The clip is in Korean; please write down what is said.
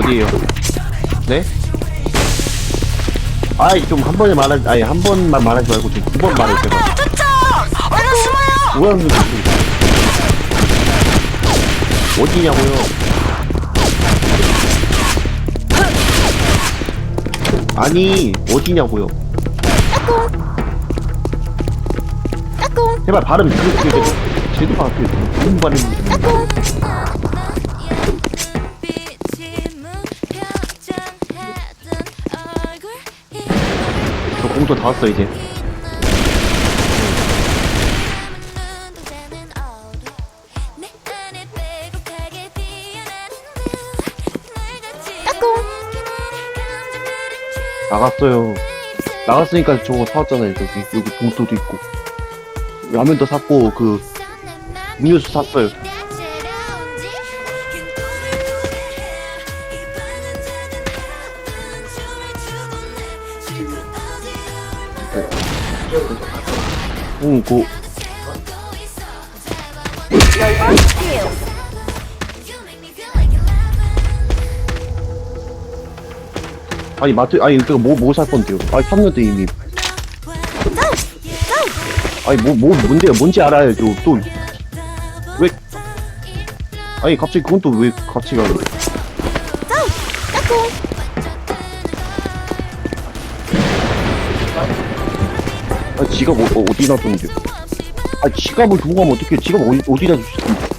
어디에요? 네? 아이, 좀 한 번에 말하, 아니, 한 번만 말하지 말고 좀 두 번 말해, 제발. 얼른 숨어요! 뭐야, 근데. 어디냐고요? 아니, 어디냐고요? 제발 발음 그렇게 되고 제대로 발음 무슨 발음 저 공도 다 왔어 이제! 나갔어요. 나갔으니까 저거 사왔잖아요 저기. 여기 봉투도 있고. 라면도 샀고 그 음료수 샀어요 응그 아니 마트 아니 그거 뭐뭐 살 건데요? 아니 샀는데 이미. 아니 뭐 뭐 뭔데요 뭔지 알아요 또왜? 아니 갑자기 그건 또 왜 같이 가요 까꿍! 아 지갑 어, 어, 어디 놔뒀는데요 아 지갑을 두고 가면 어떡해? 지갑 어디, 어디다 주셨는데